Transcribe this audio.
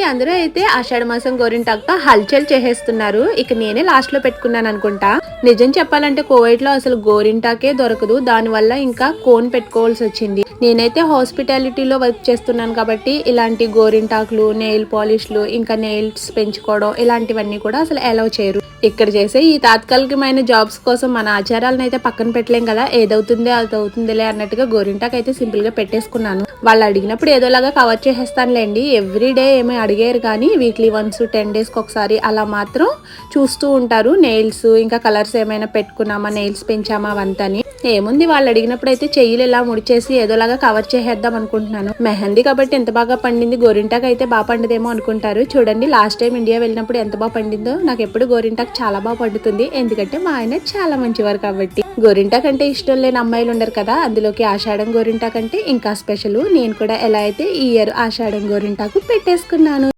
అందరూ అయితే ఆషాఢ మాసం గోరింటాకుతో హల్చల్ చేసేస్తున్నారు. ఇక నేనే లాస్ట్లో పెట్టుకున్నాను అనుకుంటా. నిజం చెప్పాలంటే కోవిడ్లో అసలు గోరింటాకే దొరకదు. దాని వల్ల ఇంకా కోన్ పెట్టుకోవాల్సి వచ్చింది. నేనైతే హాస్పిటాలిటీలో వర్క్ చేస్తున్నాను కాబట్టి ఇలాంటి గోరింటాకులు నెయిల్ పాలిష్లు ఇంకా నెయిల్స్ పెంచుకోవడం ఇలాంటివన్నీ కూడా అసలు అలౌ చేయరు. ఇక్కడ చేసే ఈ తాత్కాలికమైన జాబ్స్ కోసం మన ఆచారాలను అయితే పక్కన పెట్టలేం కదా. ఏదవుతుందో అది అవుతుందిలే అన్నట్టుగా గోరింటాకు అయితే సింపుల్గా పెట్టేసుకున్నాను. వాళ్ళు అడిగినప్పుడు ఏదోలాగా కవర్ చేసేస్తానులేండి. ఎవ్రీ డే ఏమీ అడిగారు కానీ వీక్లీ వన్స్ టెన్ డేస్కి ఒకసారి అలా మాత్రం చూస్తూ ఉంటారు. నెయిల్స్ ఇంకా కలర్స్ ఏమైనా పెట్టుకున్నామా నెయిల్స్ పెంచామా అవంతని. ఏముంది వాళ్ళు అడిగినప్పుడు అయితే చెయ్యిలు ఇలా ముడిచేసి ఏదోలాగా కవర్ చేసేద్దాం అనుకుంటున్నాను. మెహందీ కాబట్టి ఎంత బాగా పండింది గోరింటాకు అయితే బాగా పండుదేమో అనుకుంటారు. చూడండి లాస్ట్ టైం ఇండియా వెళ్ళినప్పుడు ఎంత బాగా పండిందో. నాకు ఎప్పుడు గోరింటాకు చాలా బాగా పండుతుంది. ఎందుకంటే మా ఆయన చాలా మంచివారు కాబట్టి. గోరింట కంటే ఇష్టం లేని అమ్మాయిలు ఉండరు కదా. అందులోకి ఆషాఢం గోరింట కంటే ఇంకా స్పెషల్. నేను కూడా ఎలా అయితే ఈ ఇయర్ ఆషాఢం గోరింటాకు పెట్టేసుకున్నాను.